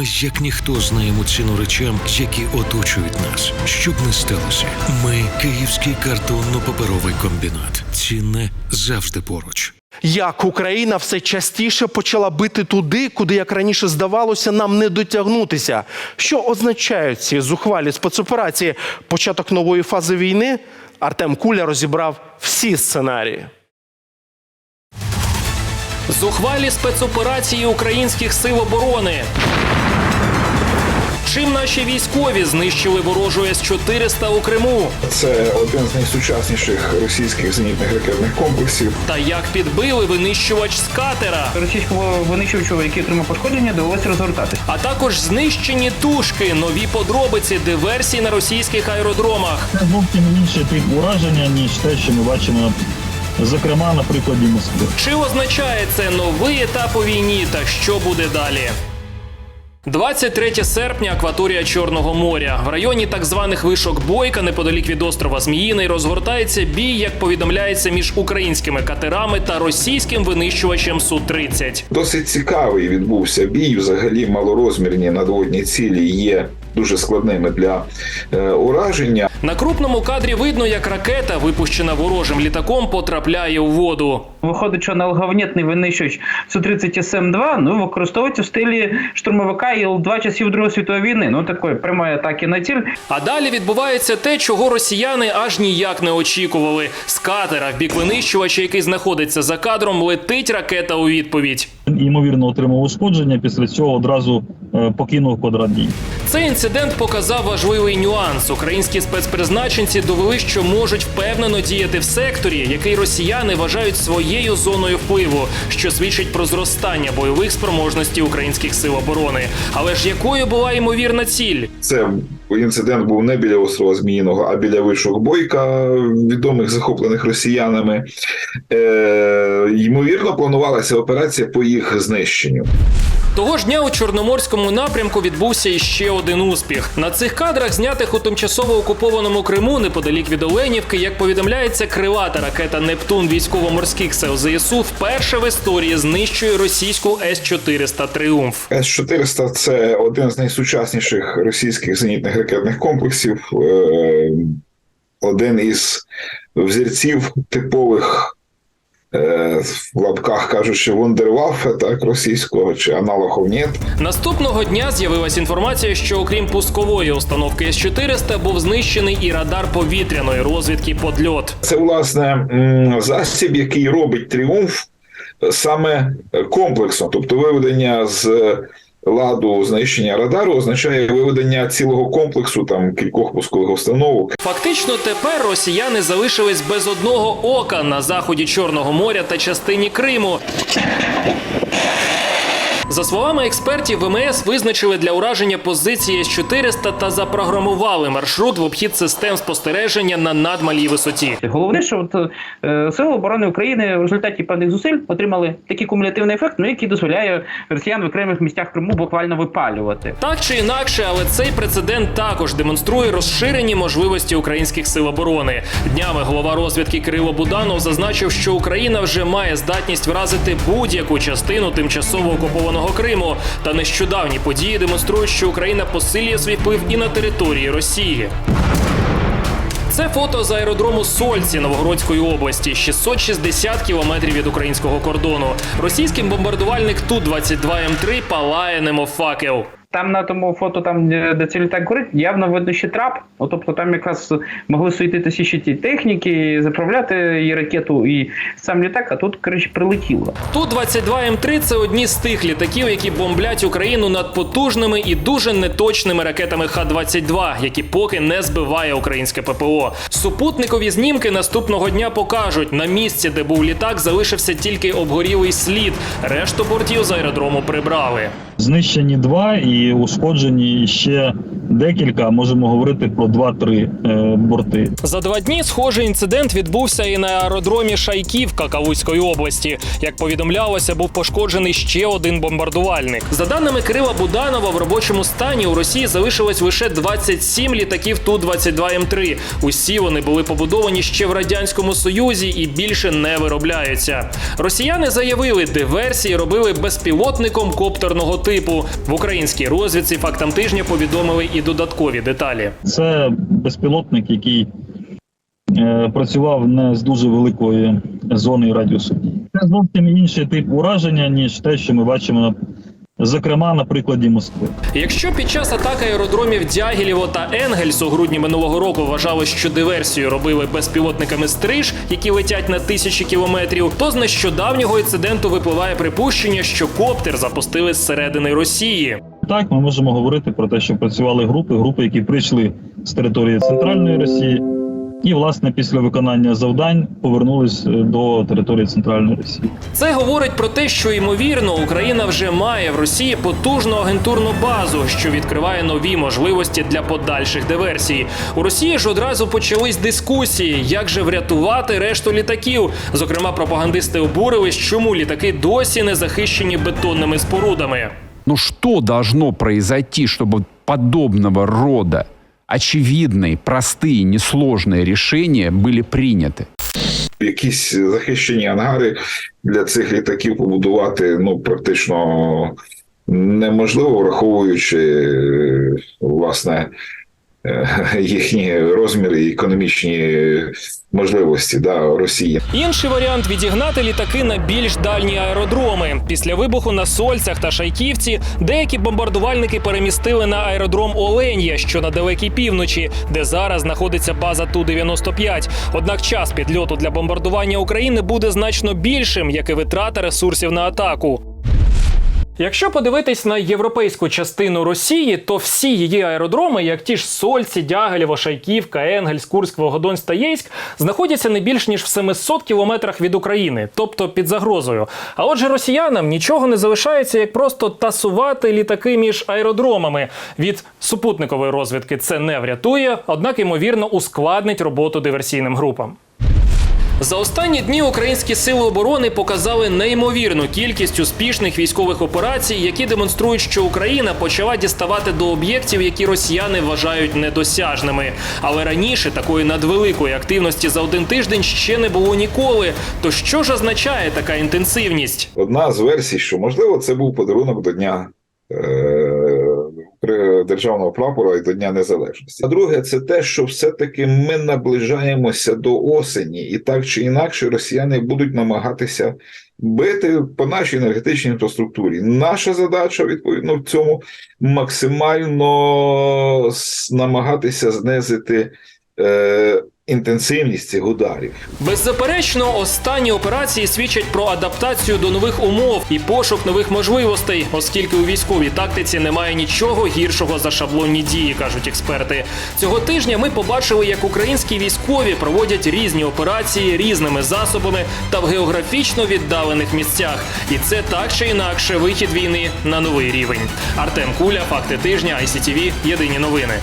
Ми як ніхто знаємо ціну речам, які оточують нас. Щоб не сталося, ми Київський картонно-паперовий комбінат. Цінне завжди поруч. Як Україна все частіше почала бити туди, куди, як раніше здавалося, нам не дотягнутися. Що означають ці зухвалі спецоперації? Початок нової фази війни? Артем Куля розібрав всі сценарії. Зухвалі спецоперації українських сил оборони. Чим наші військові знищили ворожу С-400 у Криму? Це один з найсучасніших російських зенітних ракетних комплексів. Та як підбили винищувач з катера? Російського винищувачу, який отримав пошкодження, довелося розгортатись. А також знищені тушки, нові подробиці диверсій на російських аеродромах. Це зовсім інший тип ураження, ніж те, що ми бачимо, зокрема, на прикладі Москви. Чи означає це новий етап у війні та що буде далі? 23 серпня, акваторія Чорного моря. В районі так званих вишок Бойка, неподалік від острова Зміїний, розгортається бій, як повідомляється, між українськими катерами та російським винищувачем Су-30. Досить цікавий відбувся бій. Взагалі малорозмірні надводні цілі є дуже складними для е, ураження. На крупному кадрі видно, як ракета, випущена ворожим літаком, потрапляє у воду. Виходить, що аналоговнітний винищувач Су-30 СМ-2 ну, використовується в стилі штурмовика Іл-2 часів Другої світової війни. Ну, такої прямої атаки на ціль. А далі відбувається те, чого росіяни аж ніяк не очікували. З катера в бік винищувача, який знаходиться за кадром, летить ракета у відповідь. Він, Ймовірно, отримав ушкодження, після цього одразу е, покинув квадрат дій. Цей інцидент показав важливий нюанс. Українські спецпризначенці довели, що можуть впевнено діяти в секторі, який росіяни вважають своєю зоною впливу, що свідчить про зростання бойових спроможностей українських сил оборони. Але ж якою була ймовірна ціль? Це інцидент був не біля острова Зміїного, а біля вишок Бойка, відомих захоплених росіянами. Е, ймовірно, планувалася операція по їх знищенню. Того ж дня у Чорноморському напрямку відбувся іще один успіх. На цих кадрах, знятих у тимчасово окупованому Криму, неподалік від Оленівки, як повідомляється, крилата ракета Нептун військово-морських сил ЗСУ вперше в історії знищує російську С-400 Тріумф. С-400 – це один з найсучасніших російських зенітних ракетних комплексів, е, один із взірців типових. е, В лапках кажучи, вундерваффе, так російського чи аналогов нет. Наступного дня з'явилась інформація, що окрім пускової установки С-400 був знищений і радар повітряної розвідки подльот. Це власне засіб, який робить тріумф саме комплексно, тобто виведення з ладу знищення радару означає виведення цілого комплексу там кількох пускових установок. Фактично, тепер росіяни залишились без одного ока на заході Чорного моря та частині Криму. За словами експертів, ВМС визначили для ураження позиції С-400 та запрограмували маршрут в обхід систем спостереження на надмалій висоті. Головне, що от, е, Сили оборони України в результаті певних зусиль отримали такий кумулятивний ефект, ну, який дозволяє росіян в окремих місцях Криму буквально випалювати. Так чи інакше, але цей прецедент також демонструє розширені можливості українських сил оборони. Днями голова розвідки Кирило Буданов зазначив, що Україна вже має здатність вразити будь-яку частину тимчасово окупованого Криму. Та нещодавні події демонструють, що Україна посилює свій вплив і на території Росії. Це фото з аеродрому Сольці Новгородської області, 660 кілометрів від українського кордону. Російським бомбардувальник Ту-22М3 палає немов факел. Там на тому фото, там де де цей літак горить, явно видно ще трап. Ну, тобто там якраз могли суетитися ще ті техніки, заправляти і ракету, і сам літак, а тут, коротше, прилетіло. Ту-22М3 – це одні з тих літаків, які бомблять Україну над потужними і дуже неточними ракетами Х-22, які поки не збиває українське ППО. Супутникові знімки наступного дня покажуть, на місці, де був літак, залишився тільки обгорілий слід. Решту бортів з аеродрому прибрали. Знищені два і ушкоджені ще декілька, а можемо говорити про 2-3 е, борти. За два дні схожий інцидент відбувся і на аеродромі Шайківка Кавузької області. Як повідомлялося, був пошкоджений ще один бомбардувальник. За даними Кирила Буданова, в робочому стані у Росії залишилось лише 27 літаків Ту-22М3. Усі вони були побудовані ще в радянському союзі і більше не виробляються. Росіяни заявили, диверсії робили безпілотником коптерного типу. В українській розвідці фактам тижня повідомили і додаткові деталі. Це безпілотник, який е, працював не з дуже великої зони радіусу. Це зовсім інший тип ураження, ніж те, що ми бачимо, зокрема, на прикладі Москви. Якщо під час атаки аеродромів Дягілєво та Енгельс у грудні минулого року вважали, що диверсію робили безпілотниками стриж, які летять на тисячі кілометрів, то з нещодавнього інциденту випливає припущення, що коптер запустили зсередини Росії. Так, ми можемо говорити про те, що працювали групи, групи, які прийшли з території центральної Росії, і, власне, після виконання завдань повернулись е, до території центральної Росії. Це говорить про те, що ймовірно Україна вже має в Росії потужну агентурну базу, що відкриває нові можливості для подальших диверсій. У Росії ж одразу почались дискусії, як же врятувати решту літаків. Зокрема, пропагандисти обурились, чому літаки досі не захищені бетонними спорудами. Ну что должно произойти, чтобы подобного рода очевидные, простые, несложные решения были приняты? Якісь захищені ангари для цих літаків побудувати ну практично неможливо, враховуючи е, власне е, їхні розміри і економічні можливості да, Росії. Інший варіант відігнати літаки на більш дальні аеродроми. Після вибуху на Сольцях та Шайківці деякі бомбардувальники перемістили на аеродром Оленя, що на далекій півночі, де зараз знаходиться база Ту-95. Однак час підльоту для бомбардування України буде значно більшим, як і витрата ресурсів на атаку. Якщо подивитись на європейську частину Росії, то всі її аеродроми, як ті ж Сольці, Дягилєво, Шайківка, Енгельс, Курськ, Волгодонськ та Єйськ, знаходяться не більш ніж в 700 кілометрах від України, тобто під загрозою. А отже, росіянам нічого не залишається, як просто тасувати літаки між аеродромами. Від супутникової розвідки це не врятує, однак ймовірно ускладнить роботу диверсійним групам. За останні дні українські сили оборони показали неймовірну кількість успішних військових операцій, які демонструють, що Україна почала діставати до об'єктів, які росіяни вважають недосяжними. Але раніше такої надвеликої активності за один тиждень ще не було ніколи. То що ж означає така інтенсивність? Одна з версій, що можливо, це був подарунок до дня. Державного прапора і до Дня Незалежності. А друге, це те, що все-таки ми наближаємося до осені, і так чи інакше росіяни будуть намагатися бити по нашій енергетичній інфраструктурі. Наша задача відповідно в цьому максимально намагатися знизити е, інтенсивність цих ударів. Беззаперечно, останні операції свідчать про адаптацію до нових умов і пошук нових можливостей, оскільки у військовій тактиці немає нічого гіршого за шаблонні дії, кажуть експерти. Цього тижня ми побачили, як українські військові проводять різні операції різними засобами та в географічно віддалених місцях. І це так чи інакше вихід війни на новий рівень. Артем Куля, факти тижня, ICTV, Єдині новини.